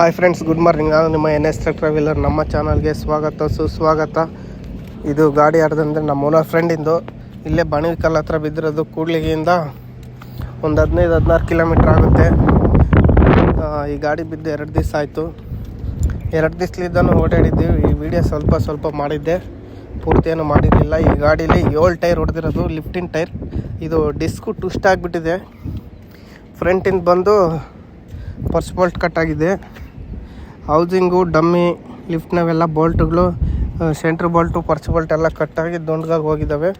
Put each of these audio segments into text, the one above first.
Hi friends good morning ನಾನು ನಿಮ್ಮ N S traveller ನಮ್ಮ ಚಾನಲ್ಗೆ ಸ್ವಾಗತ, ಸುಸ್ವಾಗತ. ಇದು ಗಾಡಿ ಯಾರ್ದಂದ್ರೆ ನಮ್ಮ ಓನರ್ ಫ್ರೆಂಡಿಂದು ಇಲ್ಲೇ ಬಣಿಕಲ್ ಹತ್ರ ಬಿದ್ದಿರೋದು ಕೂಡ್ಲಿಗಿಂದ ಒಂದು ಹದಿನೈದು, ಹದಿನಾರು ಕಿಲೋಮೀಟ್ರ್ ಆಗುತ್ತೆ. ಈ ಗಾಡಿ ಬಿದ್ದು ಎರಡು ದಿವಸ ಆಯಿತು. ಎರಡು ದಿವ್ಸಲಿದ್ದನೂ ಓಡಾಡಿದ್ದೀವಿ ಈ ವಿಡಿಯೋ ಸ್ವಲ್ಪ ಸ್ವಲ್ಪ ಮಾಡಿದ್ದೆ. ಪೂರ್ತಿಯನ್ನು ಮಾಡಿರಲಿಲ್ಲ. ಈ ಗಾಡೀಲಿ ಏಳು ಟೈರ್ ಹೊಡೆದಿರೋದು ಲಿಫ್ಟಿನ್ ಟೈರ್. ಇದು ಡಿಸ್ಕು ಟುಸ್ಟ್ ಆಗಿಬಿಟ್ಟಿದೆ. ಫ್ರಂಟಿಂದ ಬಂದು ಪರ್ಸ್ ಬೋಲ್ಟ್ ಕಟ್ಟಾಗಿದೆ ಹೌಸಿಂಗು, ಡಮ್ಮಿ ಲಿಫ್ಟ್ನವೆಲ್ಲ ಬೋಲ್ಟ್ಗಳು ಸೆಂಟ್ರ್ ಬೋಲ್ಟು, ಪರ್ಚ್ ಬೋಲ್ಟ್ ಎಲ್ಲ ಕಟ್ಟಾಗಿ ದುಂಡ್ಗಾಗಿ ಹೋಗಿದ್ದಾವೆ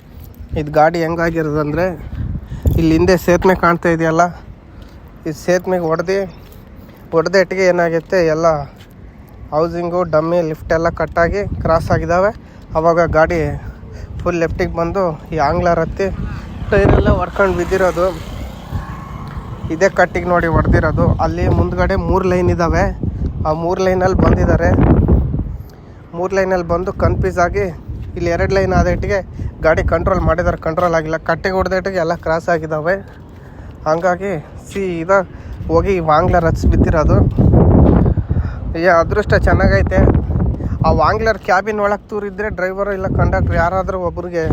ಇದು ಗಾಡಿ ಹೆಂಗಾಗಿರೋದಂದರೆ, ಇಲ್ಲಿ ಹಿಂದೆ ಸೇತುವೆ ಕಾಣ್ತಾ ಇದೆಯಲ್ಲ, ಈ ಸೇತುವೆಗೆ ಹೊಡೆದು ಹೊಡೆದೇಟಿಗೆ ಏನಾಗುತ್ತೆ ಎಲ್ಲ ಹೌಸಿಂಗು, ಡಮ್ಮಿ, ಲಿಫ್ಟ್ ಎಲ್ಲ ಕಟ್ಟಾಗಿ ಕ್ರಾಸ್ ಆಗಿದ್ದಾವೆ ಆವಾಗ ಗಾಡಿ ಫುಲ್ ಲೆಫ್ಟಿಗೆ ಬಂದು ಈ ಆಂಗ್ಲರ್ ಹತ್ತಿ ಟೈರೆಲ್ಲ ಹೊಡ್ಕೊಂಡು ಬಿದ್ದಿರೋದು. ಇದೇ ಕಟ್ಟಿಗೆ ನೋಡಿ ಹೊಡೆದಿರೋದು. ಅಲ್ಲಿ ಮುಂದ್ಗಡೆ ಮೂರು ಲೈನ್ ಇದ್ದಾವೆ ಆ ಮೂರು ಲೈನಲ್ಲಿ ಬಂದಿದ್ದಾರೆ. ಮೂರು ಲೈನಲ್ಲಿ ಬಂದು ಕನ್ಫ್ಯೂಸ್ ಆಗಿ ಇಲ್ಲಿ ಎರಡು ಲೈನ್ ಆದೇಟಿಗೆ ಗಾಡಿ ಕಂಟ್ರೋಲ್ ಮಾಡಿದ್ದಾರೆ. ಕಂಟ್ರೋಲ್ ಆಗಿಲ್ಲ. ಕಟ್ಟಿಗೆ ಹೊಡೆದೇಟಿಗೆ ಎಲ್ಲ ಕ್ರಾಸ್ ಆಗಿದ್ದಾವೆ. ಹಂಗಾಗಿ ಸೀದಾ ಹೋಗಿ ವಾಂಗ್ಲರ್ ಹಚ್ಚಿ ಬಿದ್ದಿರೋದು. ಈ ಅದೃಷ್ಟ ಚೆನ್ನಾಗೈತೆ. ಆ ವಾಂಗ್ಲರ್ ಕ್ಯಾಬಿನ್ ಒಳಗೆ ತೂರಿದ್ರೆ ಡ್ರೈವರು ಇಲ್ಲ ಕಂಡಕ್ಟ್ರ್ ಯಾರಾದರೂ ಒಬ್ರಿಗೆ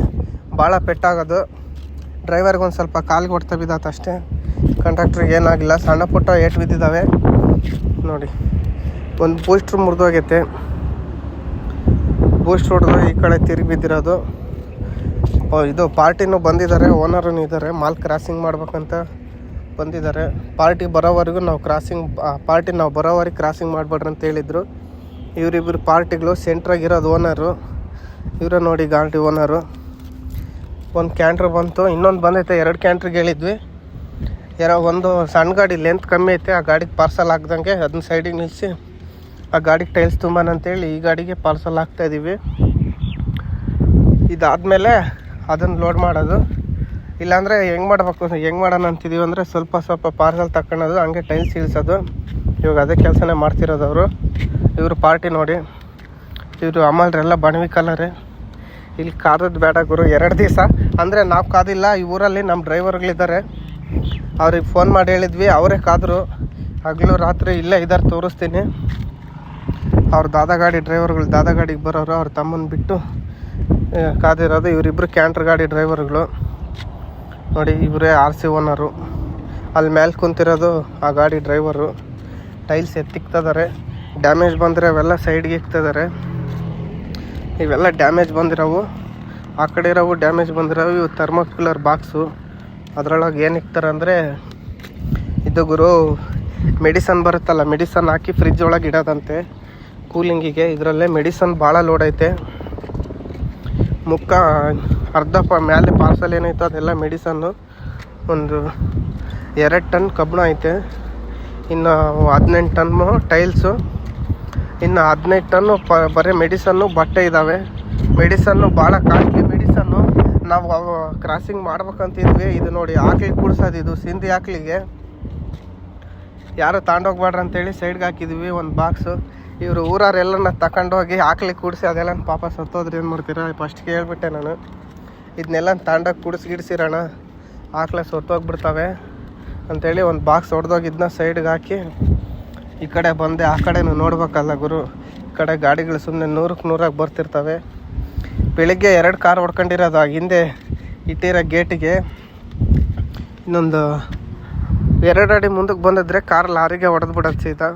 ಭಾಳ ಪೆಟ್ಟಾಗೋದು. ಡ್ರೈವರ್ಗೆ ಒಂದು ಸ್ವಲ್ಪ ಕಾಲು ಹೊಡ್ತಾ ಬಿದ್ದಾತಷ್ಟೇ. ಕಂಡಕ್ಟ್ರಿಗೆ ಏನಾಗಿಲ್ಲ. ಸಣ್ಣ ಪುಟ್ಟ ಏಟು ಬಿದ್ದಿದ್ದಾವೆ. ನೋಡಿ. ಒಂದು ಪೋಸ್ಟ್ರ್ ಮುರಿದೋಗೈತೆ. ಬೂಸ್ಟ್ ಹೊಡೆದು ಈ ಕಡೆ ತಿರುಗಿ ಬಿದ್ದಿರೋದು. ಇದು ಪಾರ್ಟಿನೂ ಬಂದಿದ್ದಾರೆ ಓನರೂ ಇದ್ದಾರೆ, ಮಾಲ್ ಕ್ರಾಸಿಂಗ್ ಮಾಡ್ಬೇಕಂತ ಬಂದಿದ್ದಾರೆ. ಪಾರ್ಟಿ ಬರೋವರೆಗೂ ನಾವು ಕ್ರಾಸಿಂಗ್ ಪಾರ್ಟಿ ನಾವು ಬರೋವರೆಗೆ ಕ್ರಾಸಿಂಗ್ ಮಾಡಬೇಡ್ರಿ ಅಂತ ಹೇಳಿದರು. ಇವರಿಬ್ಬರು ಪಾರ್ಟಿಗಳು ಸೆಂಟ್ರಾಗಿರೋದು ಓನರು. ಇವರ ನೋಡಿ ಗಾಡಿ ಓನರು. ಒಂದು ಕ್ಯಾಂಟ್ರ್ ಬಂತು, ಇನ್ನೊಂದು ಬಂದೈತೆ, ಎರಡು ಕ್ಯಾಂಟ್ರಿಗೆ ಹೇಳಿದ್ವಿ. ಯಾರೋ ಒಂದು ಸಣ್ಣ ಗಾಡಿ ಲೆಂತ್ ಕಮ್ಮಿ ಐತೆ, ಆ ಗಾಡಿಗೆ ಪಾರ್ಸಲ್ ಹಾಕ್ದಂಗೆ ಅದನ್ನ ಸೈಡಿಗೆ ನಿಲ್ಲಿಸಿ ಆ ಗಾಡಿಗೆ ಟೈಲ್ಸ್ ತುಂಬಾನ ಅಂತೇಳಿ ಈ ಗಾಡಿಗೆ ಪಾರ್ಸಲ್ ಹಾಕ್ತಾ ಇದ್ದೀವಿ ಇದಾದಮೇಲೆ ಅದನ್ನು ಲೋಡ್ ಮಾಡೋದು. ಇಲ್ಲಾಂದರೆ ಹೆಂಗೆ ಮಾಡ್ಬೇಕು ಹೆಂಗೆ ಮಾಡೋಣ ಅಂತಿದ್ದೀವಿ ಅಂದರೆ ಸ್ವಲ್ಪ ಸ್ವಲ್ಪ ಪಾರ್ಸಲ್ ತಗೊಳೋದು ಹಂಗೆ ಟೈಲ್ಸ್ ಇಳಿಸೋದು. ಇವಾಗ ಅದೇ ಕೆಲಸನೇ ಮಾಡ್ತಿರೋದು ಅವರು. ಇವರು ಪಾರ್ಟಿ ನೋಡಿ. ಇವರು ಅಮಲ್ರೆಲ್ಲ ಬಣವಿ ಕಲರೇ ಇಲ್ಲಿ ಕಾದದ್ದು ಬೇಡ ಗುರು, ಎರಡು ದಿವಸ. ಅಂದರೆ ನಾವು ಕಾದಿಲ್ಲ, ಈ ಊರಲ್ಲಿ ನಮ್ಮ ಡ್ರೈವರ್ಗಳಿದ್ದಾರೆ ಅವ್ರಿಗೆ ಫೋನ್ ಮಾಡಿ ಹೇಳಿದ್ವಿ, ಅವರೇ ಕಾದರು. ಹಗಲು ರಾತ್ರಿ ಇಲ್ಲೇ ಇದ್ದಾರೆ ತೋರಿಸ್ತೀನಿ. ಅವ್ರ ದಾದಾ ಗಾಡಿ ಡ್ರೈವರ್ಗಳು ದಾದಾ ಗಾಡಿಗೆ ಬರೋರು, ಅವ್ರ ತಮ್ಮನ ಬಿಟ್ಟು ಕಾದಿರೋದು ಇವರಿಬ್ಬರು ಕ್ಯಾಂಟ್ರ್ ಗಾಡಿ ಡ್ರೈವರ್ಗಳು ನೋಡಿ, ಇವರೇ ಆರ್ ಸಿ ಓನರು ಅಲ್ಲಿ ಮೇಲೆ ಕುಂತಿರೋದು ಆ ಗಾಡಿ ಡ್ರೈವರು ಟೈಲ್ಸ್ ಎತ್ತಿಕ್ತಿದ್ದಾರೆ ಡ್ಯಾಮೇಜ್ ಬಂದರೆ ಅವೆಲ್ಲ ಸೈಡ್ಗೆ ಇಕ್ತಿದ್ದಾರೆ ಇವೆಲ್ಲ ಡ್ಯಾಮೇಜ್ ಬಂದಿರೋವು. ಆ ಕಡೆ ಇರೋವು ಡ್ಯಾಮೇಜ್ ಬಂದಿರೋವು. ಇವು ಥರ್ಮೋಕ್ಯುಲರ್ ಬಾಕ್ಸು ಅದರೊಳಗೆ ಏನು ಇಕ್ತಾರೆ ಇದು ಗುರು ಮೆಡಿಸನ್ ಬರುತ್ತಲ್ಲ ಮೆಡಿಸನ್ ಹಾಕಿ ಫ್ರಿಜ್ ಒಳಗೆ ಇಡೋದಂತೆ. ಕೂಲಿಂಗಿಗೆ ಇದರಲ್ಲೇ ಮೆಡಿಸನ್ ಭಾಳ ಲೋಡ್ ಐತೆ. ಮುಕ್ಕ ಅರ್ಧ ಪ ಮೇಲೆ ಪಾರ್ಸಲ್ ಏನೈತೆ ಅದೆಲ್ಲ ಮೆಡಿಸನ್ನು ಒಂದು ಎರಡು ಟನ್ ಕಬ್ಬಣ ಐತೆ. ಇನ್ನು ಹದಿನೆಂಟು ಟನ್ನು ಟೈಲ್ಸು ಇನ್ನು ಹದಿನೈದು ಟನ್ನು ಪ ಬರೀ ಮೆಡಿಸನ್ನು ಬಟ್ಟೆ ಇದ್ದಾವೆ ಮೆಡಿಸನ್ನು ಭಾಳ ಕಾಸ್ಟ್ಲಿ ಮೆಡಿಸನ್ನು ನಾವು ಅವು ಕ್ರಾಸಿಂಗ್ ಮಾಡ್ಬೇಕಂತಿದ್ವಿ. ಇದು ನೋಡಿ ಆಕ್ಲಿಗೆ ಕೂಡ್ಸೋದು ಇದು ಸಿಂಧಿ ಆಕ್ಲಿಗೆ ಯಾರು ತಗೊಂಡೋಗ್ಬೇಡ್ರಿ ಅಂತೇಳಿ ಸೈಡ್ಗೆ ಹಾಕಿದ್ವಿ, ಒಂದು ಬಾಕ್ಸು ಇವರು ಊರವರೆಲ್ಲನ ತಗೊಂಡೋಗಿ ಹಾಕ್ಲಿ ಕೂಡಿಸಿ ಅದೆಲ್ಲ ಪಾಪ ಸತ್ತೋದ್ರೆ. ಏನು ಮಾಡ್ತೀರಾ? ಫಸ್ಟ್ ಕೇಳ್ಬಿಟ್ಟೆ ನಾನು. ಇದನ್ನೆಲ್ಲ ತಗೊಂಡೋಗಿ ಕೂಡಿಸಿ ಗಿಡಿಸಿರೋಣ ಆಕಳೆ ಸತ್ತೋಗ್ಬಿಡ್ತವೆ ಅಂತೇಳಿ ಒಂದು ಬಾಕ್ಸ್ ಹೊಡೆದೋಗಿದ್ನ ಸೈಡ್ಗೆ ಹಾಕಿ ಈ ಕಡೆ ಬಂದೆ. ಆ ಕಡೆನೂ ನೋಡ್ಬೇಕಲ್ಲ ಗುರು. ಈ ಕಡೆ ಗಾಡಿಗಳು ಸುಮ್ಮನೆ ನೂರಕ್ಕೆ ನೂರಾಗಿ ಬರ್ತಿರ್ತವೆ. ಬೆಳಿಗ್ಗೆ ಎರಡು ಕಾರ್ ಹೊಡ್ಕೊಂಡಿರೋದು ಹಿಂದೆ ಇಟ್ಟಿರೋ ಗೇಟಿಗೆ ಇನ್ನೊಂದು ಎರಡು ಅಡಿ ಮುಂದಕ್ಕೆ ಬಂದಿದ್ರೆ ಕಾರ್ ಲಾರಿಗೆ ಹೊಡೆದು ಸೀದಾ.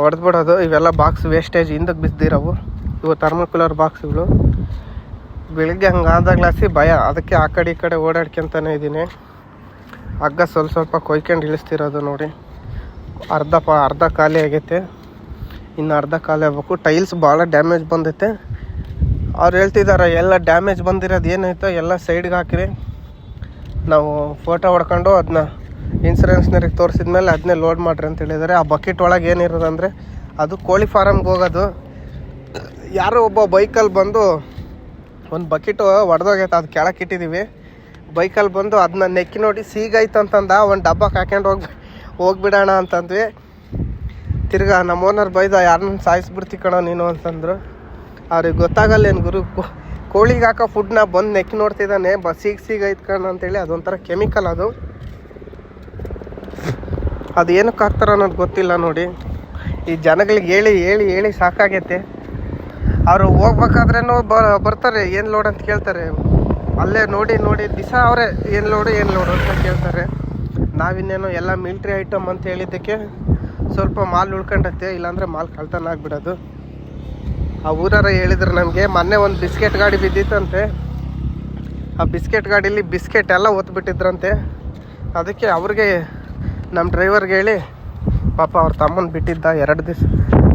ಹೊಡೆದು ಬಿಡೋದು ಇವೆಲ್ಲ ಬಾಕ್ಸ್ ವೇಸ್ಟೇಜ್ ಹಿಂದಕ್ಕೆ ಬಿದ್ದಿರೋವು. ಇವು ಥರ್ಮೋಕುಲರ್ ಬಾಕ್ಸ್ಗಳು ಬೆಳಿಗ್ಗೆ ಹಂಗಾದಾಗ್ಲಾಸಿ ಭಯ. ಅದಕ್ಕೆ ಆ ಕಡೆ ಈ ಕಡೆ ಓಡಾಡ್ಕೊಂತಾನೆ ಇದ್ದೀನಿ. ಹಗ್ಗ ಸ್ವಲ್ಪ ಸ್ವಲ್ಪ ಕೊಯ್ಕೊಂಡು ಇಳಿಸ್ತಿರೋದು ನೋಡಿ. ಅರ್ಧ ಪ, ಅರ್ಧ ಖಾಲಿ ಆಗೈತೆ. ಇನ್ನು ಅರ್ಧ ಖಾಲಿ ಆಗ್ಬೇಕು. ಟೈಲ್ಸ್ ಭಾಳ ಡ್ಯಾಮೇಜ್ ಬಂದೈತೆ. ಅವ್ರು ಹೇಳ್ತಿದ್ದಾರೆ ಎಲ್ಲ ಡ್ಯಾಮೇಜ್ ಬಂದಿರೋದು ಏನೈತೋ ಎಲ್ಲ ಸೈಡ್ಗೆ ಹಾಕಿರಿ. ನಾವು ಫೋಟೋ ಹೊಡ್ಕೊಂಡು ಅದನ್ನ ಇನ್ಸೂರೆನ್ಸ್ನವ್ರಿಗೆ ತೋರಿಸಿದ್ಮೇಲೆ ಅದನ್ನೇ ಲೋಡ್ ಮಾಡಿರಿ ಅಂತ ಹೇಳಿದ್ದಾರೆ ಆ ಬಕೆಟ್ ಒಳಗೆ ಏನಿರೋದು ಅಂದರೆ ಅದು ಕೋಳಿ ಫಾರಮ್ಗೆ ಹೋಗೋದು. ಯಾರೋ ಒಬ್ಬ ಬೈಕಲ್ಲಿ ಬಂದು ಒಂದು ಬಕೆಟು ಒಡೆದೋಗೈತೆ, ಅದು ಕೆಳಕ್ಕೆ ಇಟ್ಟಿದ್ದೀವಿ ಬೈಕಲ್ಲಿ ಬಂದು ಅದನ್ನ ನೆಕ್ಕಿ ನೋಡಿ ಸೀಗೈತೆ ಅಂತಂದ, ಒಂದು ಡಬ್ಬಕ್ಕೆ ಕಾಕೊಂಡು ಹೋಗಿ ಹೋಗ್ಬಿಡೋಣ ಅಂತಂದ್ವಿ. ತಿರ್ಗಾ ನಮ್ಮ ಓನರ್ ಬೈದ, ಯಾರನ್ನ ಸಾಯಿಸ್ಬಿಡ್ತಿ ಕಣೋ ನೀನು ಅಂತಂದ್ರು. ಅವ್ರಿಗೆ ಗೊತ್ತಾಗಲ್ಲ ಏನು ಗುರು ಕೋಳಿಗೆ ಹಾಕೋ ಫುಡ್ನ ಬಂದು ನೆಕ್ಕಿ ನೋಡ್ತಿದ್ದಾನೆ ಬ ಸೀಗ್ ಸೀಗೈತೆ ಕಣ ಅಂತೇಳಿ ಅದೊಂಥರ ಕೆಮಿಕಲ್ ಅದು. ಅದು ಏನಕ್ಕೆ ಹಾಕ್ತಾರ ಅನ್ನೋದು ಗೊತ್ತಿಲ್ಲ ನೋಡಿ. ಈ ಜನಗಳಿಗೆ ಹೇಳಿ ಹೇಳಿ ಹೇಳಿ ಸಾಕಾಗೈತೆ. ಅವರು ಹೋಗ್ಬೇಕಾದ್ರೇನು ಬರ್ತಾರೆ, ಏನು ಲೋಡ್ ಅಂತ ಕೇಳ್ತಾರೆ. ಅಲ್ಲೇ ನೋಡಿ ನೋಡಿ, ದಿಸ ಅವರೇ, ಏನು ಲೋಡು ಏನು ಲೋಡು ಅಂತ ಕೇಳ್ತಾರೆ. ನಾವಿನ್ನೇನು ಎಲ್ಲ ಮಿಲ್ಟ್ರಿ ಐಟಮ್ ಅಂತ ಹೇಳಿದ್ದಕ್ಕೆ ಸ್ವಲ್ಪ ಮಾಲ್ ಉಳ್ಕೊಂಡತ್ತೆ, ಇಲ್ಲಾಂದರೆ ಮಾಲ್ ಕಳ್ತನ ಆಗಿಬಿಡೋದು. ಆ ಊರಾರ ಹೇಳಿದ್ರು ನಮಗೆ ಮೊನ್ನೆ ಒಂದು ಬಿಸ್ಕೆಟ್ ಗಾಡಿ ಬಿದ್ದಿತ್ತಂತೆ. ಆ ಬಿಸ್ಕೆಟ್ ಗಾಡೀಲಿ ಬಿಸ್ಕೆಟ್ ಎಲ್ಲ ಒತ್ಬಿಟ್ಟಿದ್ರಂತೆ ಅದಕ್ಕೆ ಅವ್ರಿಗೆ ನಮ್ಮ ಡ್ರೈವರ್ಗೆ ಹೇಳಿ, ಪಾಪ ಅವ್ರ ತಮ್ಮನ ಬಿಟ್ಟಿದ್ದ, ಎರಡು ದಿವಸ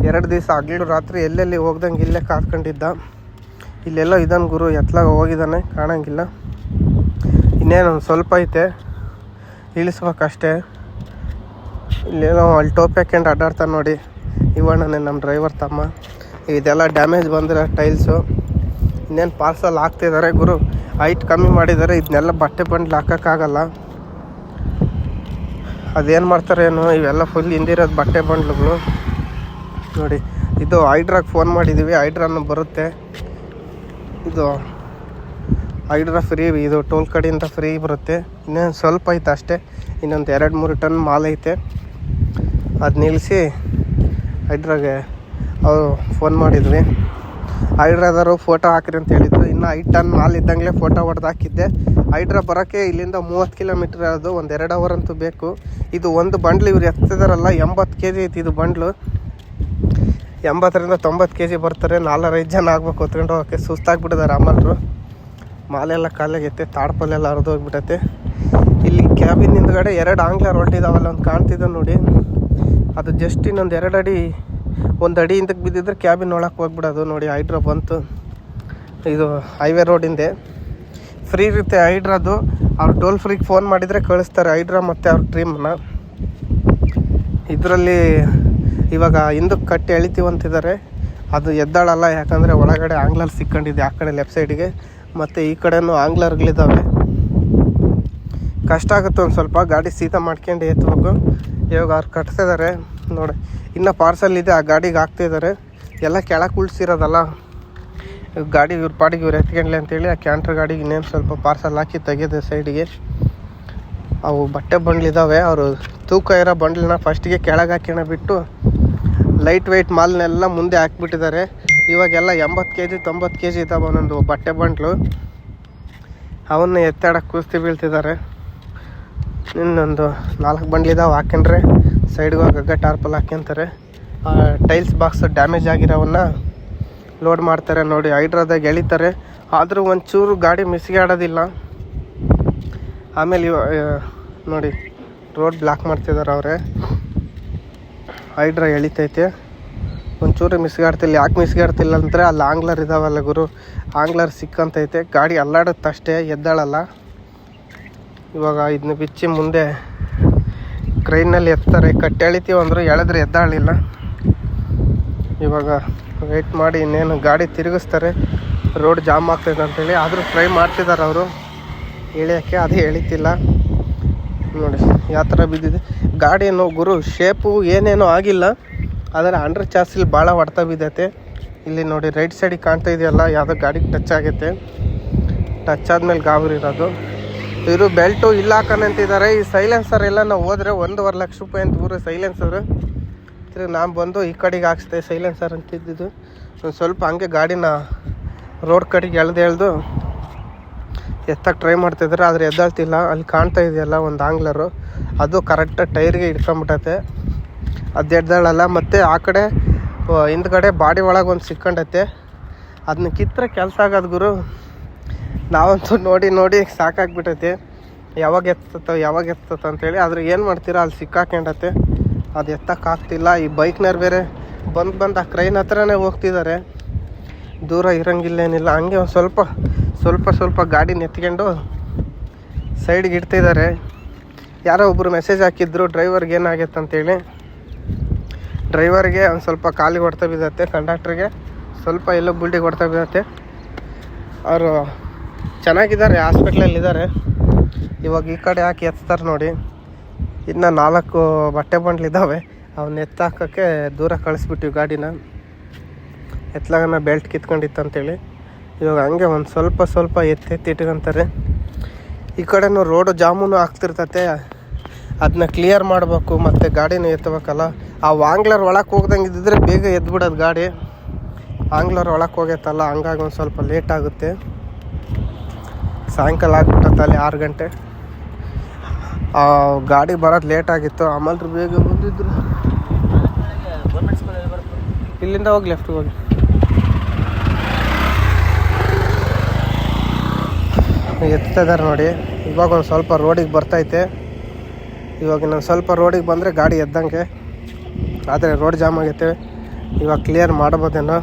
ಎರಡು ದಿವಸ ಹಗಲು ರಾತ್ರಿ ಎಲ್ಲೆಲ್ಲಿ ಹೋಗ್ದಂಗೆ ಇಲ್ಲೇ ಕಾದ್ಕೊಂಡಿದ್ದ. ಇಲ್ಲೆಲ್ಲ ಇದ್ದಾನೆ ಗುರು, ಎತ್ಲಾಗ ಹೋಗಿದ್ದಾನೆ ಕಾಣಂಗಿಲ್ಲ. ಇನ್ನೇನು ಸ್ವಲ್ಪ ಐತೆ, ಇಳಿಸ್ಬೇಕಷ್ಟೇ. ಇಲ್ಲೇನೋ ಅಲ್ಲಿ ಟೋಪಿ ಹಾಕ್ಯಂಡು ಅಡ್ಡಾಡ್ತಾನೆ ನೋಡಿ ಇವಣ್ಣನೇ ನಮ್ಮ ಡ್ರೈವರ್ ತಮ್ಮ. ಇದೆಲ್ಲ ಡ್ಯಾಮೇಜ್ ಬಂದಿರೋ ಟೈಲ್ಸು. ಇನ್ನೇನು ಪಾರ್ಸಲ್ ಹಾಕ್ತಿದ್ದಾರೆ ಗುರು, ಹೈಟ್ ಕಮ್ಮಿ ಮಾಡಿದ್ದಾರೆ ಇದನ್ನೆಲ್ಲ ಬಟ್ಟೆ ಬಂಡ್ಲು ಹಾಕೋಕ್ಕಾಗಲ್ಲ. ಅದೇನು ಮಾಡ್ತಾರೆ ಏನು? ಇವೆಲ್ಲ ಫುಲ್ ಹಿಂದಿರೋದು ಬಟ್ಟೆ ಬಂಡ್ಲುಗಳು. ನೋಡಿ, ಇದು ಹೈಡ್ರಾಗೆ ಫೋನ್ ಮಾಡಿದ್ದೀವಿ ಹೈಡ್ರಾನು ಬರುತ್ತೆ. ಇದು ಹೈಡ್ರಾ ಫ್ರೀ ಇದು ಟೋಲ್ ಕಡೆಯಿಂದ ಫ್ರೀ ಬರುತ್ತೆ. ಇನ್ನೊಂದು ಸ್ವಲ್ಪ ಐತೆ ಅಷ್ಟೇ. ಇನ್ನೊಂದು ಎರಡು, ಮೂರು ಟನ್ ಮಾಲ್ ಐತೆ. ಅದು ನಿಲ್ಲಿಸಿ ಹೈಡ್ರಾಗೆ ಅವರು ಫೋನ್ ಮಾಡಿದ್ವಿ. ಹೈಡ್ರಾದವರು ಫೋಟೋ ಹಾಕಿರಿ ಅಂತ ಹೇಳಿದ್ರು ಇನ್ನು ಐ ಟನ್ ಮಾಲ್ ಇದ್ದಂಗೆ ಫೋಟೋ ಹೊಡೆದು ಹಾಕಿದ್ದೆ. ಹೈಡ್ರಾ ಬರೋಕ್ಕೆ ಇಲ್ಲಿಂದ ಮೂವತ್ತು ಕಿಲೋಮೀಟ್ರ್ ಇರೋದು ಒಂದು ಎರಡು ಅವರ್ ಅಂತೂ ಬೇಕು. ಇದು ಒಂದು ಬಂಡ್ಲು ಇವ್ರು ಎತ್ತಿದಾರಲ್ಲ, ಎಂಬತ್ತು ಕೆ ಜಿ ಐತಿ ಇದು ಬಂಡ್ಲು. ಎಂಬತ್ತರಿಂದ ತೊಂಬತ್ತು ಕೆ ಜಿ ಬರ್ತಾರೆ ನಾಲ್ಕೈದು ಜನ ಆಗ್ಬೇಕು ಹೊತ್ಕೊಂಡು ಹೋಗೋಕ್ಕೆ. ಸುಸ್ತಾಗ್ಬಿಟ್ಟಿದ್ದಾರೆ ಅಮಲ್ರು. ಮಾಲೆಲ್ಲ ಕಾಲಾಗೈತೆ ತಾಡ್ಪಲ್ಲೆಲ್ಲ ಹರಿದು ಹೋಗ್ಬಿಟ್ಟೈತೆ ಇಲ್ಲಿ ಕ್ಯಾಬಿನ್ ಹಿಂದ್ಗಡೆ ಎರಡು ಆಂಗ್ಲರ್ ಹೊರಟಿದಾವಲ್ಲ ಒಂದು ಕಾಣ್ತಿದ್ದ ನೋಡಿ. ಅದು ಜಸ್ಟ್ ಇನ್ನೊಂದು ಎರಡು ಅಡಿ, ಒಂದು ಅಡಿ ಹಿಂದಕ್ಕೆ ಬಿದ್ದಿದ್ರೆ ಕ್ಯಾಬಿನ್ ಒಳಕ್ಕೆ ಹೋಗ್ಬಿಡೋದು ನೋಡಿ, ಹೈಡ್ರಾ ಬಂತು. ಇದು ಹೈವೇ ರೋಡಿಂದೆ ಫ್ರೀ ಇರುತ್ತೆ ಹೈಡ್ರಾದು ಅವ್ರು ಟೋಲ್ ಫ್ರೀಗೆ ಫೋನ್ ಮಾಡಿದರೆ ಕಳಿಸ್ತಾರೆ ಹೈಡ್ರಾ ಮತ್ತು ಅವ್ರ ಟ್ರೀಮನ್ನ ಇದರಲ್ಲಿ ಇವಾಗ ಹಿಂದಕ್ಕೆ ಕಟ್ಟಿ ಎಳಿತೀವಿ ಅಂತಿದ್ದಾರೆ. ಅದು ಎದ್ದಾಳಲ್ಲ, ಯಾಕಂದರೆ ಒಳಗಡೆ ಆಂಗ್ಲರ್ ಸಿಕ್ಕೊಂಡಿದೆ, ಆ ಕಡೆ ಲೆಫ್ಟ್ ಸೈಡಿಗೆ ಮತ್ತು ಈ ಕಡೆನೂ ಆಂಗ್ಲರ್ಗಳಿದ್ದಾವೆ ಕಷ್ಟ ಆಗುತ್ತೆ ಒಂದು ಸ್ವಲ್ಪ, ಗಾಡಿ ಸೀತಾ ಮಾಡ್ಕೊಂಡು ಎತ್ತಬೇಕು ಇವಾಗ ಅವ್ರು ಕಟ್ತಿದ್ದಾರೆ ನೋಡಿ. ಇನ್ನು ಪಾರ್ಸಲ್ ಇದೆ, ಆ ಗಾಡಿಗೆ ಹಾಕ್ತಿದ್ದಾರೆ ಎಲ್ಲ ಕೆಳಗೆ ಉಳಿಸಿರೋದಲ್ಲ. ಗಾಡಿ ಇವ್ರ ಪಾಡಿಗೆ ಇವ್ರು ಎತ್ಕೊಂಡ್ಲಿ ಅಂತೇಳಿ ಆ ಕ್ಯಾಂಟ್ರ್ ಗಾಡಿಗೆ ಇನ್ನೇನು ಸ್ವಲ್ಪ ಪಾರ್ಸಲ್ ಹಾಕಿ ತೆಗೆದೆ ಸೈಡಿಗೆ ಅವು ಬಟ್ಟೆ ಬಂಡ್ಲಿದ್ದಾವೆ ಅವರು ತೂಕ ಇರೋ ಬಂಡ್ಲನ್ನ ಫಸ್ಟಿಗೆ ಕೆಳಗೆ ಹಾಕ್ಯಣ ಬಿಟ್ಟು ಲೈಟ್ ವೆಯ್ಟ್ ಮಾಲ್ನೆಲ್ಲ ಮುಂದೆ ಹಾಕ್ಬಿಟ್ಟಿದ್ದಾರೆ ಇವಾಗೆಲ್ಲ ಎಂಬತ್ತು ಕೆ ಜಿ ತೊಂಬತ್ತು ಕೆ ಜಿ ಇದ್ದಾವೆ ಒಂದೊಂದು ಬಟ್ಟೆ ಬಂಡ್ಲು. ಅವನ್ನ ಎತ್ತಾಡಕ್ಕೆ ಕುಸ್ತಿ ಬೀಳ್ತಿದ್ದಾರೆ ಇನ್ನೊಂದು ನಾಲ್ಕು ಬಂಡ್ಲಿದಾವೆ ಹಾಕ್ಯಂಡ್ರೆ ಸೈಡ್ಗೆ ಹಗ್ಗ ಟಾರ್ಪಲ್ ಆ ಟೈಲ್ಸ್ ಬಾಕ್ಸ್ ಡ್ಯಾಮೇಜ್ ಆಗಿರೋವನ್ನ ಲೋಡ್ ಮಾಡ್ತಾರೆ ನೋಡಿ, ಹೈಡ್ರಾದಾಗ ಎಳಿತಾರೆ. ಆದರೂ ಒಂಚೂರು ಗಾಡಿ ಮಿಸ್ಗೆ ಆಡೋದಿಲ್ಲ. ಆಮೇಲೆ ನೋಡಿ ರೋಡ್ ಬ್ಲಾಕ್ ಮಾಡ್ತಿದ್ದಾರೆ ಅವರೇ. ಹೈಡ್ರಾ ಎಳಿತೈತೆ. ಒಂಚೂರು ಮಿಸ್ಗಾಡ್ತಿಲ್ಲ ಯಾಕೆ ಮಿಸ್ಗಾಡ್ತಿಲ್ಲ ಅಂದರೆ, ಅಲ್ಲಿ ಆಂಗ್ಲರ್ ಇದಾವಲ್ಲ ಗುರು, ಆಂಗ್ಲರ್ ಸಿಕ್ಕಂತೈತೆ. ಗಾಡಿ ಅಲ್ಲಾಡುತ್ತಷ್ಟೇ ಎದ್ದಾಳಲ್ಲ. ಇವಾಗ ಇದನ್ನ ಬಿಚ್ಚಿ ಮುಂದೆ ಕ್ರೈನಲ್ಲಿ ಎತ್ತಾರೆ. ಕಟ್ಟಿ ಎಳಿತೀವಿ ಅಂದರು ಎಳೆದ್ರೆ ಎದ್ದಾಳಿಲ್ಲ. ಇವಾಗ ವೆಯ್ಟ್ ಮಾಡಿ ಇನ್ನೇನು ಗಾಡಿ ತಿರುಗಿಸ್ತಾರೆ ರೋಡ್ ಜಾಮ್ ಆಗ್ತೈತೆ ಅಂತೇಳಿ. ಆದರೂ ಟ್ರೈ ಮಾಡ್ತಿದ್ದಾರೆ ಅವರು. ಇಳಿಯೋಕ್ಕೆ ಅದು ಎಳಿತಿಲ್ಲ. ನೋಡಿ, ಯಾವ ಥರ ಬಿದ್ದಿದೆ. ಗಾಡಿ ಗುರು ಶೇಪು ಏನೇನೋ ಆಗಿಲ್ಲ. ಆದರೆ ಅಂಡರ್ ಚಾಸಿಲ್ ಭಾಳ ಹೊಡ್ತಾ ಬಿದ್ದೈತೆ. ಇಲ್ಲಿ ನೋಡಿ ರೈಟ್ ಸೈಡಿಗೆ ಕಾಣ್ತಾ ಇದೆಯಲ್ಲ, ಯಾವುದೋ ಗಾಡಿಗೆ ಟಚ್ ಆಗೈತೆ. ಟಚ್ ಆದಮೇಲೆ ಗಾಬರಿ ಇರೋದು. ಇವರು ಬೆಲ್ಟು ಇಲ್ಲ ಅಂತಿದ್ದಾರೆ. ಈ ಸೈಲೆನ್ಸರ್ ಎಲ್ಲ ನಾವು ಹೋದ್ರೆ ಒಂದೂವರೆ ಲಕ್ಷ ರೂಪಾಯಿ ಅಂತ ಊರು ಸೈಲೆನ್ಸರು ತಿರ್ಗಿ ನಾನು ಬಂದು ಈ ಕಡೆಗೆ ಹಾಕ್ಸ್ದೆ ಸೈಲೆನ್ಸರ್ ಅಂತಿದ್ದಿದ್ದು. ಒಂದು ಸ್ವಲ್ಪ ಹಂಗೆ ಗಾಡಿನ ರೋಡ್ ಕಡೆಗೆ ಎಳ್ದು ಎಳ್ದು ಎತ್ತಕ್ಕೆ ಟ್ರೈ ಮಾಡ್ತಿದ್ರೆ, ಆದರೆ ಎದ್ದಾಳ್ತಿಲ್ಲ. ಅಲ್ಲಿ ಕಾಣ್ತಾ ಇದೆಯಲ್ಲ ಒಂದು ಆಂಗ್ಲರು ಅದು ಕರೆಕ್ಟಾಗಿ ಟೈರ್ಗೆ ಹಿಡ್ಕೊಂಬಿಟ್ಟೈತೆ ಅದು ಎದ್ದಾಳಲ್ಲ, ಮತ್ತು ಆ ಕಡೆ ಹಿಂದ್ಗಡೆ ಬಾಡಿ ಒಳಗೆ ಒಂದು ಸಿಕ್ಕಂಡೈತೆ. ಅದನ್ನ ಕಿತ್ತರೆ ಕೆಲಸ ಆಗೋದು ಗುರು. ನಾವಂತೂ ನೋಡಿ ನೋಡಿ ಸಾಕಾಗ್ಬಿಟ್ಟೈತೆ ಯಾವಾಗ ಎತ್ತತ್ತ ಯಾವಾಗ ಎತ್ತತ್ತ ಅಂತೇಳಿ. ಆದರೆ ಏನು ಮಾಡ್ತೀರಾ, ಅಲ್ಲಿ ಸಿಕ್ಕಾಕೊಂಡೈತೆ. ಅದು ಎತ್ತಕ್ಕಾಗ್ತಿಲ್ಲ. ಈ ಬೈಕ್ನವ್ರು ಬೇರೆ ಬಂದು ಬಂದು ಆ ಕ್ರೈನ್ ಹತ್ರನೇ ಹೋಗ್ತಿದ್ದಾರೆ ದೂರ ಇರಂಗಿಲ್ಲೇನಿಲ್ಲ. ಹಂಗೆ ಒಂದು ಸ್ವಲ್ಪ ಸ್ವಲ್ಪ ಸ್ವಲ್ಪ ಗಾಡಿನ ಎತ್ಕೊಂಡು ಸೈಡ್ಗೆ ಇಡ್ತಿದ್ದಾರೆ ಯಾರೋ ಒಬ್ಬರು ಮೆಸೇಜ್ ಹಾಕಿದ್ರು ಡ್ರೈವರ್ಗೆ ಏನಾಗೈತೆ ಅಂತೇಳಿ. ಡ್ರೈವರ್ಗೆ ಒಂದು ಸ್ವಲ್ಪ ಕಾಲಿಗೆ ಹೊಡ್ತಾ ಬಿದ್ದತ್ತೆ ಕಂಡಕ್ಟ್ರಿಗೆ ಸ್ವಲ್ಪ ಎಲ್ಲೋ ಬುಲ್ಡಿಗೆ ಹೊಡ್ತಾ ಬಿದ್ದತ್ತೆ ಅವರು ಚೆನ್ನಾಗಿದ್ದಾರೆ ಹಾಸ್ಪಿಟ್ಲಲ್ಲಿದ್ದಾರೆ ಇವಾಗ ಈ ಕಡೆ ಹಾಕಿ ಎತ್ತಾರೆ ನೋಡಿ. ಇನ್ನು ನಾಲ್ಕು ಬಟ್ಟೆ ಬಂಡ್ಲಿದ್ದಾವೆ ಅವನ್ನ ಎತ್ತಾಕೋಕ್ಕೆ ದೂರ ಕಳಿಸ್ಬಿಟ್ಟಿವಿ ಗಾಡಿನ. ಎತ್ಲಾಗನ ಬೆಲ್ಟ್ ಕಿತ್ಕೊಂಡಿತ್ತು ಅಂತೇಳಿ ಇವಾಗ ಹಂಗೆ ಒಂದು ಸ್ವಲ್ಪ ಸ್ವಲ್ಪ ಎತ್ತಿ ಇಟ್ಕೊಂತಾರೆ. ಈ ಕಡೆನೂ ರೋಡು ಜಾಮೂನು ಆಗ್ತಿರ್ತತೆ. ಅದನ್ನ ಕ್ಲಿಯರ್ ಮಾಡಬೇಕು, ಮತ್ತು ಗಾಡಿನ ಎತ್ತಬೇಕಲ್ಲ ಆ ವಾಂಗ್ಲರ್ ಒಳಗೆ ಹೋಗ್ದಂಗೆ ಇದ್ದಿದ್ರೆ ಬೇಗ ಎದ್ಬಿಡೋದು ಗಾಡಿ. ಆಂಗ್ಲರ್ ಒಳಗೆ ಹೋಗೈತಲ್ಲ, ಹಂಗಾಗಿ ಒಂದು ಸ್ವಲ್ಪ ಲೇಟ್ ಆಗುತ್ತೆ. ಸಾಯಂಕಾಲ ಆಗ್ಬಿಟ್ಟತ್ತೆ ಅಲ್ಲಿ ಆರು ಗಂಟೆ. ಗಾಡಿ ಬರೋದು ಲೇಟ್ ಆಗಿತ್ತು. ಆಮೇಲೆ ಬೇಗ ಬಂದಿದ್ರು. ಇಲ್ಲಿಂದ ಹೋಗಿ ಲೆಫ್ಟ್ ಹೋಗಿ. ಎತ್ತಿದ್ದಾರೆ ನೋಡಿ. ಇವಾಗ ಒಂದು ಸ್ವಲ್ಪ ರೋಡಿಗೆ ಬರ್ತೈತೆ. ಇವಾಗ ನಾನು ಸ್ವಲ್ಪ ರೋಡಿಗೆ ಬಂದರೆ ಗಾಡಿ ಎದ್ದಂಗೆ. ಆದರೆ ರೋಡ್ ಜಾಮ್ ಆಗೈತೆ. ಇವಾಗ ಕ್ಲಿಯರ್ ಮಾಡ್ಬೋದೇನೋ.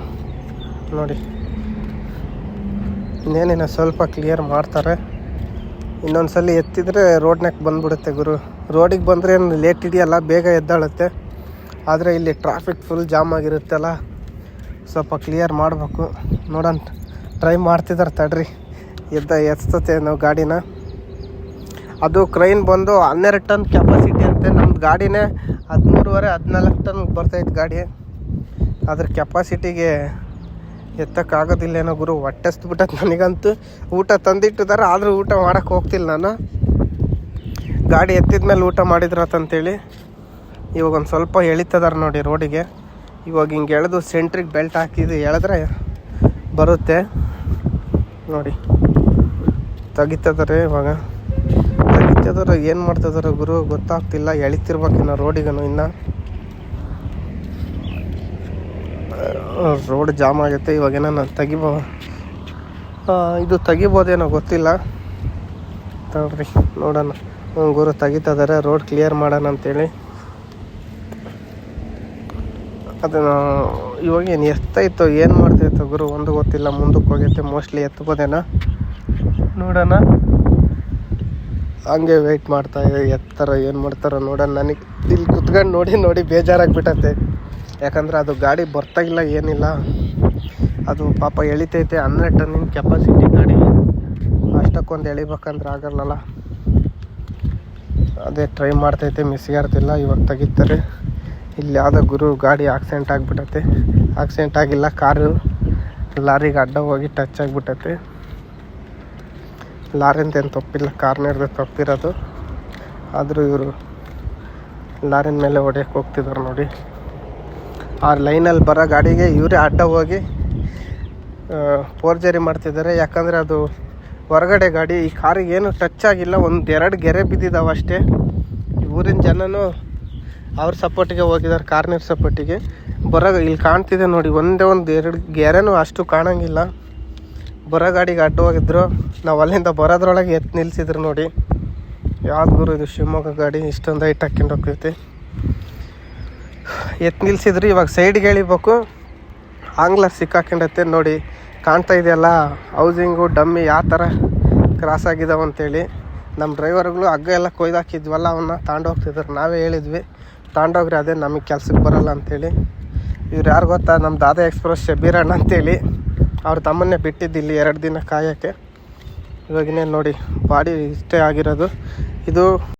ನೋಡಿ. ಇನ್ನೇನಿನ್ನ ಸ್ವಲ್ಪ ಕ್ಲಿಯರ್ ಮಾಡ್ತಾರೆ. ಇನ್ನೊಂದು ಸಲ ಎತ್ತಿದ್ರೆ ರೋಡ್ನಾಗ ಬಂದ್ಬಿಡುತ್ತೆ ಗುರು. ರೋಡಿಗೆ ಬಂದರೆ ಏನು ಲೇಟ್ ಇದೆಯಲ್ಲ ಬೇಗ ಎದ್ದಾಳುತ್ತೆ. ಆದರೆ ಇಲ್ಲಿ ಟ್ರಾಫಿಕ್ ಫುಲ್ ಜಾಮ್ ಆಗಿರುತ್ತಲ್ಲ, ಸ್ವಲ್ಪ ಕ್ಲಿಯರ್ ಮಾಡಬೇಕು. ನೋಡೋಣ ಟ್ರೈ ಮಾಡ್ತಿದ್ದಾರೆ ತಡ್ರಿ. ಎದ್ದ ಎತ್ತತೆ ನಾವು ಗಾಡಿನ. ಅದು ಕ್ರೈನ್ ಬಂದು ಹನ್ನೆರಡು ಟನ್ ಕೆಪಾಸಿಟಿ ಅಂತೆ. ನಮ್ದು ಗಾಡಿನೇ ಹದಿಮೂರುವರೆ ಹದಿನಾಲ್ಕು ಟನ್ ಬರ್ತೈತೆ ಗಾಡಿ. ಅದ್ರ ಕೆಪಾಸಿಟಿಗೆ ಎತ್ತಕ್ಕಾಗೋದಿಲ್ಲೇನೋ ಗುರು ಹೊಟ್ಟೆ ಬಿಟ್ಟತ್ ನನಗಂತೂ. ಊಟ ತಂದಿಟ್ಟಿದ್ದಾರೆ, ಆದರೂ ಊಟ ಮಾಡೋಕ್ಕೆ ಹೋಗ್ತಿಲ್ಲ ನಾನು. ಗಾಡಿ ಎತ್ತಿದ ಮೇಲೆ ಊಟ ಮಾಡಿದ್ರತ್ತಂತೇಳಿ ಇವಾಗ ಒಂದು ಸ್ವಲ್ಪ ಎಳಿತದಾರೆ ನೋಡಿ ರೋಡಿಗೆ. ಇವಾಗ ಹಿಂಗೆ ಎಳೆದು ಸೆಂಟ್ರಿಗೆ ಬೆಲ್ಟ್ ಹಾಕಿದ್ದು ಎಳೆದ್ರೆ ಬರುತ್ತೆ. ನೋಡಿ ತೆಗಿತದಾರೆ ಇವಾಗ. ತೆಗಿತದಾರ ಏನು ಮಾಡ್ತಿದಾರೆ ಗುರು, ಗೊತ್ತಾಗ್ತಿಲ್ಲ, ಎಳಿತಿರ್ಬೇಕಿನ್ನ ರೋಡಿಗೂ ಇನ್ನು. ರೋಡ್ ಜಾಮ್ ಆಗುತ್ತೆ ಇವಾಗೇನೋ ನಾನು ತೆಗಿಬೋ ಇದು ತೆಗಿಬೋದೇನೋ ಗೊತ್ತಿಲ್ಲ. ತಗೊಳ್ರಿ, ನೋಡೋಣ. ಗುರು ತೆಗಿತಿದ್ದಾರೆ ರೋಡ್ ಕ್ಲಿಯರ್ ಮಾಡೋಣ ಅಂತೇಳಿ. ಅದನ್ನು, ಇವಾಗ ಏನು ಎತ್ತೈತೋ ಏನು ಮಾಡ್ತೈತೋ ಗುರು, ಒಂದು ಗೊತ್ತಿಲ್ಲ, ಮುಂದಕ್ಕೆ ಹೋಗೈತೆ ಮೋಸ್ಟ್ಲಿ ಎತ್ಬೋದೇನೋ. ನೋಡೋಣ. ಹಂಗೆ ವೆಯ್ಟ್ ಮಾಡ್ತಾ ಎತ್ತಾರ, ಏನು ಮಾಡ್ತಾರೋ ನೋಡೋಣ. ನನಗೆ ಇಲ್ಲಿ ಕುತ್ಕೊಂಡು ನೋಡಿ ನೋಡಿ ಬೇಜಾರಾಗ್ಬಿಟ್ಟತೆ ಯಾಕಂದ್ರೆ ಅದು ಗಾಡಿ ಬರ್ತಾಗಿಲ್ಲ ಏನಿಲ್ಲ. ಅದು ಪಾಪ ಎಳಿತೈತೆ, ಹನ್ನೆರಡು ಟನ್ನಿನ ಕೆಪಾಸಿಟಿ ಗಾಡಿ. ಅಷ್ಟಕ್ಕೊಂದು ಎಳಿಬೇಕಂದ್ರೆ ಆಗಲ್ಲಲ್ಲ. ಅದೇ ಟ್ರೈ ಮಾಡ್ತೈತೆ ಮಿಸ್ಗಾರ್ತಿಲ್ಲ ಇವಾಗ ತೆಗಿತಾರೆ. ಇಲ್ಲಿ ಯಾವುದೋ ಗುರು ಗಾಡಿ ಆಕ್ಸಿಡೆಂಟ್ ಆಗಿಬಿಟ್ಟತೆ ಆಕ್ಸಿಡೆಂಟ್ ಆಗಿಲ್ಲ ಕಾರು ಲಾರಿಗೆ ಅಡ್ಡ ಹೋಗಿ ಟಚ್ ಆಗಿಬಿಟ್ಟತೆ ಲಾರಿಂದ ಏನು ತಪ್ಪಿಲ್ಲ ಕಾರ್ನರ್ದು ತಪ್ಪಿರೋದು. ಆದರೂ ಇವರು ಲಾರಿನ ಮೇಲೆ ಹೊಡೆಯಕ್ಕೆ ಹೋಗ್ತಿದ್ದಾರೆ ನೋಡಿ. ಆ ಲೈನಲ್ಲಿ ಬರೋ ಗಾಡಿಗೆ ಇವರೇ ಅಡ್ಡ ಹೋಗಿ ಫೋರ್ಜರಿ ಮಾಡ್ತಿದ್ದಾರೆ. ಯಾಕಂದರೆ ಅದು ಹೊರಗಡೆ ಗಾಡಿ, ಈ ಕಾರಿಗೆ ಏನು ಟಚ್ ಆಗಿಲ್ಲ. ಒಂದು ಎರಡು ಗೆರೆ ಬಿದ್ದಿದ್ದಾವೆ ಅಷ್ಟೇ. ಊರಿನ ಜನನೂ ಅವ್ರ ಸಪೋರ್ಟಿಗೆ ಹೋಗಿದ್ದಾರೆ ಕಾರ್ನರ್ ಸಪೋರ್ಟಿಗೆ ಬರೋ ಇಲ್ಲಿ ಕಾಣ್ತಿದೆ ನೋಡಿ, ಒಂದೇ ಒಂದು ಎರಡು ಗೆರೆನೂ ಅಷ್ಟು ಕಾಣಂಗಿಲ್ಲ. ಬರೋ ಗಾಡಿಗೆ ಅಡ್ಡ ಹೋಗಿದ್ರು. ನಾವು ಅಲ್ಲಿಂದ ಬರೋದ್ರೊಳಗೆ ಎತ್ತು ನಿಲ್ಸಿದ್ರು ನೋಡಿ. ಯಾವ್ದು ಗುರು ಇದು ಶಿವಮೊಗ್ಗ ಗಾಡಿ, ಇಷ್ಟೊಂದು ಹೈಟ್ ಹಾಕೊಂಡು ಹೋಗ್ತೈತಿ. ಎತ್ತು ನಿಲ್ಸಿದ್ರು, ಇವಾಗ ಸೈಡ್ಗೆ ಎಳಿಬೇಕು. ಆಂಗ್ಲರ್ ಸಿಕ್ಕಾಕೊಂಡೈತೆ ನೋಡಿ, ಕಾಣ್ತಾ ಇದೆಯಲ್ಲ ಹೌಸಿಂಗು ಡಮ್ಮಿ ಯಾವ ಥರ ಕ್ರಾಸ್ ಆಗಿದಾವೆ ಅಂತೇಳಿ. ನಮ್ಮ ಡ್ರೈವರ್ಗಳು ಹಗ್ಗ ಎಲ್ಲ ಕೊಯ್ದಾಕಿದ್ವಲ್ಲ ಅವನ್ನ ತಾಂಡೋಗ್ತಿದ್ರು ನಾವೇ ಹೇಳಿದ್ವಿ, ತಾಂಡೋಗ್ರಿ, ಅದೇ ನಮಗೆ ಕೆಲ್ಸಕ್ಕೆ ಬರಲ್ಲ ಅಂತೇಳಿ. ಇವ್ರು ಯಾರು ಗೊತ್ತಾ ನಮ್ಮ ದಾದಾ ಎಕ್ಸ್ಪ್ರೆಸ್ ಶಬೀರಣ್ಣ ಅಂತೇಳಿ. ಅವ್ರ ತಮ್ಮನ್ನೇ ಬಿಟ್ಟಿದ್ದಿಲ್ಲಿ ಎರಡು ದಿನ ಕಾಯೋಕ್ಕೆ. ಇವಾಗಿನೇ ನೋಡಿ, ಬಾಡಿ ಇಷ್ಟೇ ಆಗಿರೋದು. ಇದು